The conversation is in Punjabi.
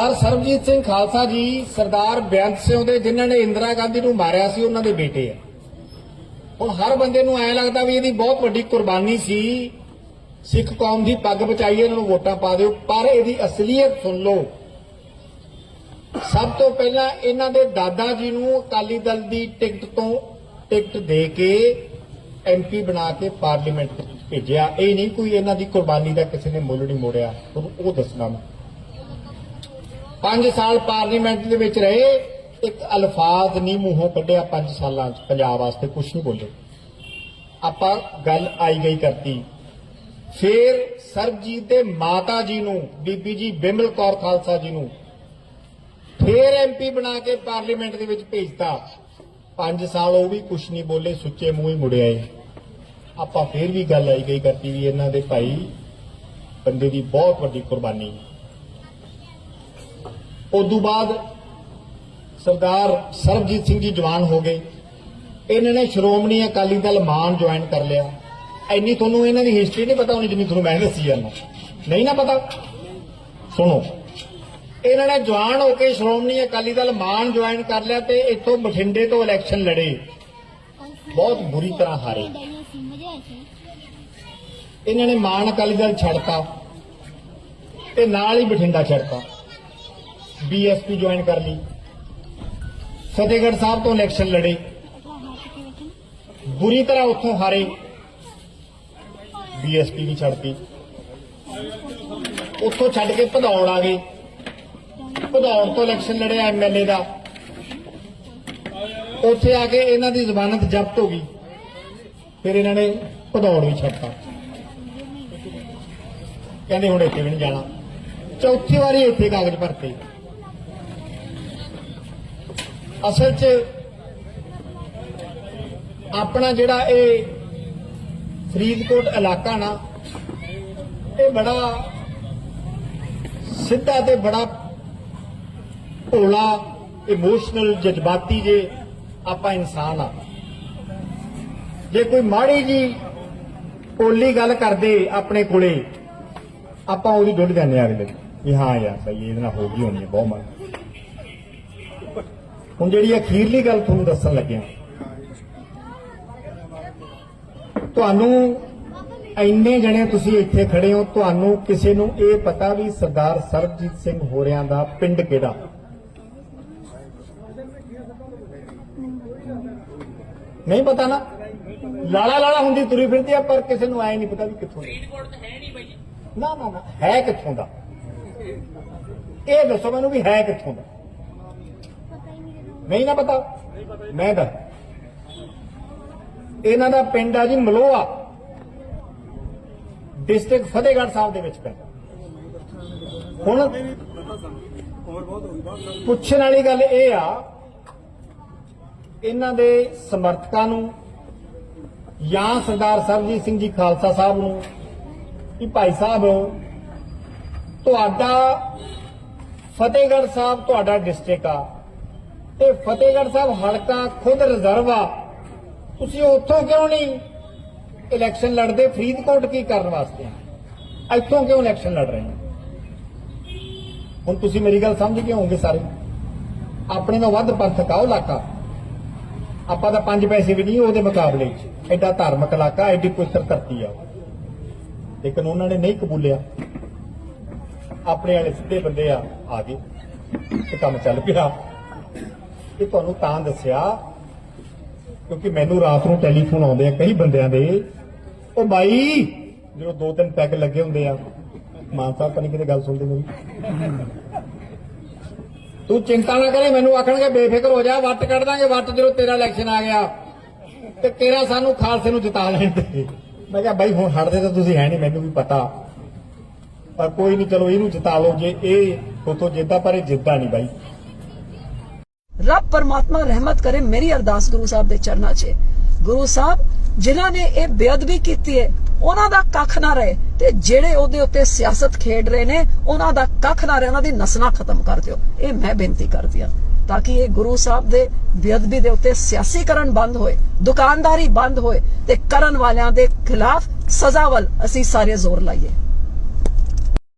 ਸਰਦਾਰ ਸਰਬਜੀਤ ਸਿੰਘ ਖਾਲਸਾ ਜੀ, ਸਰਦਾਰ ਬੇਅੰਤ ਸਿੰਘ ਦੇ, ਜਿਨ੍ਹਾਂ ਨੇ ਇੰਦਰਾ ਗਾਂਧੀ ਨੂੰ ਮਾਰਿਆ ਸੀ, ਉਹਨਾਂ ਦੇ ਬੇਟੇ ਆ। ਹੁਣ ਹਰ ਬੰਦੇ ਨੂੰ ਐ ਲੱਗਦਾ ਵੀ ਇਹਦੀ ਬਹੁਤ ਵੱਡੀ ਕੁਰਬਾਨੀ ਸੀ। ਸਿੱਖ ਕੌਮ ਦੀ ਪੱਗ ਬਚਾਈ ਇਹਨਾਂ ਨੂੰ ਵੋਟਾਂ ਪਾ ਦਿਓ, ਪਰ ਇਹਦੀ ਅਸਲੀਅਤ ਸੁਣ ਲਓ। ਸਭ ਤੋਂ ਪਹਿਲਾਂ ਇਹਨਾਂ ਦੇ ਦਾਦਾ ਜੀ ਨੂੰ ਅਕਾਲੀ ਦਲ ਦੀ ਟਿਕਟ ਤੋਂ ਟਿਕਟ ਦੇ ਕੇ ਐਮਪੀ ਬਣਾ ਕੇ ਪਾਰਲੀਮੈਂਟ ਭੇਜਿਆ। ਇਹ ਨਹੀਂ ਕੋਈ ਇਹਨਾਂ ਦੀ ਕੁਰਬਾਨੀ ਦਾ ਕਿਸੇ ਨੇ ਮੁੱਲ ਨਹੀਂ ਮੋੜਿਆ, ਤੁਹਾਨੂੰ ਉਹ ਦੱਸਣਾ ਮੈਂ। 5 ਸਾਲ ਪਾਰਲੀਮੈਂਟ ਦੇ ਵਿੱਚ ਰਹੇ, ਇੱਕ ਅਲਫਾਜ਼ ਨਹੀਂ ਮੂੰਹੋਂ ਕੱਢਿਆ 5 ਸਾਲਾਂ ਚ, ਪੰਜਾਬ ਵਾਸਤੇ ਕੁਝ ਨਹੀਂ ਬੋਲੇ ਆਪਾਂ ਗੱਲ ਆਈ ਗਈ ਕਰਤੀ ਫਿਰ ਸਰਬਜੀਤ ਦੇ ਮਾਤਾ ਜੀ ਨੂੰ, ਬੀਬੀ ਜੀ ਬਿਮਲ ਕੌਰ ਖਾਲਸਾ ਜੀ ਨੂੰ, ਫਿਰ ਐਮਪੀ ਬਣਾ ਕੇ ਪਾਰਲੀਮੈਂਟ ਦੇ ਵਿੱਚ ਭੇਜਤਾ। 5 ਸਾਲ ਉਹ ਵੀ ਕੁਝ ਨਹੀਂ ਬੋਲੇ, ਸੁੱਚੇ ਮੂੰਹ ਹੀ ਮੁੜਿਆ ਏ ਆਪਾਂ ਫਿਰ ਵੀ ਗੱਲ ਆਈ ਗਈ ਕਰਤੀ ਵੀ ਇਹਨਾਂ ਦੇ ਭਾਈ, ਬੰਦੇ ਦੀ ਬਹੁਤ ਵੱਡੀ ਕੁਰਬਾਨੀ। ਉਦੋਂ ਬਾਅਦ ਸਰਦਾਰ ਸਰਬਜੀਤ ਸਿੰਘ ਜੀ ਜਵਾਨ ਹੋ ਗਏ। ਇਹਨਾਂ ਨੇ ਸ਼੍ਰੋਮਣੀ ਅਕਾਲੀ ਦਲ ਮਾਨ ਜੁਆਇਨ ਕਰ ਲਿਆ। ਐਨੀ ਤੁਹਾਨੂੰ ਇਹਨਾਂ ਦੀ ਹਿਸਟਰੀ ਨਹੀਂ ਪਤਾ ਹੋਣੀ ਜਿੰਨੀ ਤੁਹਾਨੂੰ ਮੈਂ ਦੱਸੀ ਜਾਂਦਾ ਨਹੀਂ ਨਾ ਪਤਾ? ਸੁਣੋ। ਇਹਨਾਂ ਨੇ ਜਵਾਨ ਹੋ ਕੇ ਸ਼੍ਰੋਮਣੀ ਅਕਾਲੀ ਦਲ ਮਾਨ ਜੁਆਇਨ ਕਰ ਲਿਆ ਤੇ ਇੱਥੋਂ ਬਠਿੰਡੇ ਤੋਂ ਇਲੈਕਸ਼ਨ ਲੜੇ। ਬਹੁਤ ਬੁਰੀ ਤਰ੍ਹਾਂ ਹਾਰੇ। ਇਹਨਾਂ ਨੇ ਮਾਨ ਅਕਾਲੀ ਦਲ ਛੱਡਤਾ ਤੇ ਨਾਲ ਹੀ ਬਠਿੰਡਾ ਛੱਡਤਾ। ਬੀਐਸਪੀ ਜੁਆਇਨ ਕਰ ਲਈ। ਫਤਿਹਗੜ੍ਹ ਸਾਹਿਬ ਤੋਂ ਇਲੈਕਸ਼ਨ ਲੜੇ। ਬੁਰੀ ਤਰ੍ਹਾਂ ਉੱਥੋਂ ਹਾਰੇ। ਬੀਐਸਪੀ ਵੀ ਛੱਡਤੀ। ਉੱਥੋਂ ਛੱਡ ਕੇ ਭਦੌੜ ਆ ਗਏ। ਭਦੌੜ ਤੋਂ ਇਲੈਕਸ਼ਨ ਲੜਿਆ ਐਮਐਲਏ ਦਾ। ਉੱਥੇ ਆ ਕੇ ਇਹਨਾਂ ਦੀ ਜ਼ਮਾਨਤ ਜ਼ਬਤ ਹੋ ਗਈ। ਫਿਰ ਇਹਨਾਂ ਨੇ ਭਦੌੜ ਵੀ ਛੱਡਤਾ। ਕਹਿੰਦੇ ਹੁਣ ਇੱਥੇ ਵੀ ਨਹੀਂ ਜਾਣਾ। ਚੌਥੀ ਵਾਰੀ ਇੱਥੇ ਕਾਗਜ਼ ਭਰਤੇ। ਅਸਲ 'ਚ ਆਪਣਾ ਜਿਹੜਾ ਇਹ ਫਰੀਦਕੋਟ ਇਲਾਕਾ ਨਾ, ਇਹ ਬੜਾ ਸਿੱਧਾ ਤੇ ਬੜਾ ਭੋਲਾ, ਇਮੋਸ਼ਨਲ, ਜਜ਼ਬਾਤੀ ਜੇ ਆਪਾਂ ਇਨਸਾਨ ਆ। ਜੇ ਕੋਈ ਮਾੜੀ ਜੀ ਭੋਲੀ ਗੱਲ ਕਰਦੇ ਆਪਣੇ ਕੋਲੇ, ਆਪਾਂ ਉਹਦੀ ਡੁੱਲ ਜਾਂਦੇ ਆ ਅਗਲੇ ਵੀ ਹਾਂ ਯਾਰ ਸਹੀ ਇਹਦੇ ਨਾਲ ਹੋ ਗਈ ਹੋਣੀ ਹੈ, ਬਹੁਤ ਮਾੜੀ। ਹੁਣ ਜਿਹੜੀ ਅਖੀਰਲੀ ਗੱਲ ਤੁਹਾਨੂੰ ਦੱਸਣ ਲੱਗਿਆ ਤੁਹਾਨੂੰ ਇੰਨੇ ਜਣੇ ਤੁਸੀਂ ਇੱਥੇ ਖੜੇ ਹੋ, ਤੁਹਾਨੂੰ ਕਿਸੇ ਨੂੰ ਇਹ ਪਤਾ ਵੀ ਸਰਦਾਰ ਸਰਬਜੀਤ ਸਿੰਘ ਹੋਰਿਆਂ ਦਾ ਪਿੰਡ ਕਿਹੜਾ? ਨਹੀਂ ਪਤਾ ਨਾ। ਲਾਲਾ ਲਾਲਾ ਹੁੰਦੀ ਤੁਰੀ ਫਿਰਦੀ ਆ, ਪਰ ਕਿਸੇ ਨੂੰ ਐ ਨਹੀਂ ਪਤਾ ਵੀ ਕਿੱਥੋਂ ਦੀ। ਨਾ ਨਾ ਨਾ, ਹੈ ਕਿੱਥੋਂ ਦਾ? ਇਹ ਦੱਸੋ ਮੈਨੂੰ ਵੀ ਹੈ ਕਿੱਥੋਂ ਦਾ? ਨਹੀਂ ਨਾ ਪਤਾ? ਮੈਂ ਦੱਸ। ਇਹਨਾਂ ਦਾ ਪਿੰਡ ਆ ਜੀ ਮਲੋਆ ਡਿਸਟ੍ਰਿਕਟ ਫਤਿਹਗੜ੍ਹ ਸਾਹਿਬ ਦੇ ਵਿੱਚ ਪੈਂਦਾ ਹੁਣ ਪੁੱਛਣ ਵਾਲੀ ਗੱਲ ਇਹ ਆ, ਇਹਨਾਂ ਦੇ ਸਮਰਥਕਾਂ ਨੂੰ ਜਾਂ ਸਰਦਾਰ ਸਰਬਜੀਤ ਸਿੰਘ ਜੀ ਖਾਲਸਾ ਸਾਹਿਬ ਨੂੰ ਕਿ ਭਾਈ ਸਾਹਿਬ ਤੁਹਾਡਾ ਫਤਿਹਗੜ੍ਹ ਸਾਹਿਬ ਤੁਹਾਡਾ ਡਿਸਟ੍ਰਿਕਟ ਆ। ਤੇ ਫਤਿਹਗੜ੍ਹ ਸਾਹਿਬ ਹਲਕਾ ਖੁਦ ਰਿਜ਼ਰਵ। ਆ ਤੁਸੀਂ ਉੱਥੋਂ ਕਿਉਂ ਨਹੀਂ ਇਲੈਕਸ਼ਨ ਲੜਦੇ? ਫਰੀਦਕੋਟ ਕੀ ਕਰਨ ਵਾਸਤੇ? ਇੱਥੋਂ ਕਿਉਂ ਇਲੈਕਸ਼ਨ ਲੜ ਰਹੇ ਹੋ? ਹੁਣ ਤੁਸੀਂ ਮੇਰੀ ਗੱਲ ਸਮਝ ਗਏ ਹੋਵੋਗੇ ਸਾਰੇ। ਆਪਣੇ ਤੋਂ ਵੱਧ ਪੰਥਕ ਆ ਉਹ ਇਲਾਕਾ ਆਪਾਂ ਤਾਂ ਪੰਜ ਪੈਸੇ ਵੀ ਨਹੀਂ ਉਹਦੇ ਮੁਕਾਬਲੇ 'ਚ। ਐਡਾ ਧਾਰਮਿਕ ਇਲਾਕਾ, ਐਡੀ ਪਵਿੱਤਰ ਧਰਤੀ ਆ। ਲੇਕਿਨ ਉਹਨਾਂ ਨੇ ਨਹੀਂ ਕਬੂਲਿਆ। ਆਪਣੇ ਵਾਲੇ ਸਿੱਧੇ ਬੰਦੇ ਆ ਆ ਗਏ। ਤੇ ਕੰਮ ਚੱਲ ਪਿਆ। ਇਹ ਤੁਹਾਨੂੰ ਤਾਂ ਦੱਸਿਆ, ਕਿਉਂਕਿ ਮੈਨੂੰ ਰਾਤ ਨੂੰ ਟੈਲੀਫੋਨ ਆਉਂਦੇ ਆ ਕਈ ਬੰਦਿਆਂ ਦੇ। ਉਹ ਬਾਈ, ਜਦੋਂ ਦੋ ਤਿੰਨ ਪੈਗ ਲੱਗੇ ਹੁੰਦੇ ਆ। ਮਾਨ ਸਾਹਿਬ ਤਾਂ ਨਹੀਂ ਕਿਤੇ ਗੱਲ ਸੁਣਦੇ ਮੇਰੀ। ਤੂੰ ਚਿੰਤਾ ਨਾ ਕਰੇ, ਮੈਨੂੰ ਆਖਣਗੇ ਬੇਫਿਕਰ ਹੋ ਜਾ, ਵੱਟ ਕੱਢ ਦਾਂਗੇ, ਵੱਟ ਜਦੋਂ ਤੇਰਾ ਇਲੈਕਸ਼ਨ ਆ ਗਿਆ। ਤੇ ਤੇਰਾ ਸਾਨੂੰ ਖਾਲਸੇ ਨੂੰ ਜਿਤਾ ਲੈਣ ਦੇ। ਮੈਂ ਕਿਹਾ ਬਾਈ, ਹੁਣ ਹਟਦੇ ਤਾਂ ਤੁਸੀਂ ਹੈ ਨਹੀਂ, ਮੈਨੂੰ ਵੀ ਪਤਾ। ਪਰ ਕੋਈ ਨਹੀਂ, ਚਲੋ ਇਹਨੂੰ ਜਿਤਾ ਲਓ, ਜੇ ਇਹ ਉਤੋਂ ਜਿੱਦਾਂ ਪਰ ਇਹ ਜਿੱਦਾਂ ਨਹੀਂ ਬਾਈ। ਰੱਬ ਪਰਮਾਤਮਾ ਰਹਿਮਤ ਕਰੇ, ਮੇਰੀ ਅਰਦਾਸ ਗੁਰੂ ਸਾਹਿਬ ਦੇ ਚਰਨਾਂ 'ਚ। ਗੁਰੂ ਸਾਹਿਬ, ਜਿਨ੍ਹਾਂ ਨੇ ਇਹ ਬੇਅਦਬੀ ਕੀਤੀ ਹੈ ਉਹਨਾਂ ਦਾ ਕੱਖ ਨਾ ਰਹੇ ਤੇ ਜਿਹੜੇ ਉਹਦੇ ਉੱਤੇ ਸਿਆਸਤ ਖੇਡ ਰਹੇ ਨੇ, ਉਹਨਾਂ ਦਾ ਕੱਖ ਨਾ ਰਹੇ, ਉਹਨਾਂ ਦੀ ਨਸਲਾਂ ਖਤਮ ਕਰ ਦਿਓ। ਇਹ ਮੈਂ ਬੇਨਤੀ ਕਰਦੀ ਆ ਤਾਂ ਕਿ ਇਹ ਗੁਰੂ ਸਾਹਿਬ ਦੇ ਬੇਅਦਬੀ ਦੇ ਉੱਤੇ ਸਿਆਸੀਕਰਨ ਬੰਦ ਹੋਏ, ਦੁਕਾਨਦਾਰੀ ਬੰਦ ਹੋਏ ਤੇ ਕਰਨ ਵਾਲਿਆਂ ਦੇ ਖਿਲਾਫ ਸਜ਼ਾ ਵੱਲ ਅਸੀਂ ਸਾਰੇ ਜ਼ੋਰ ਲਾਈਏ।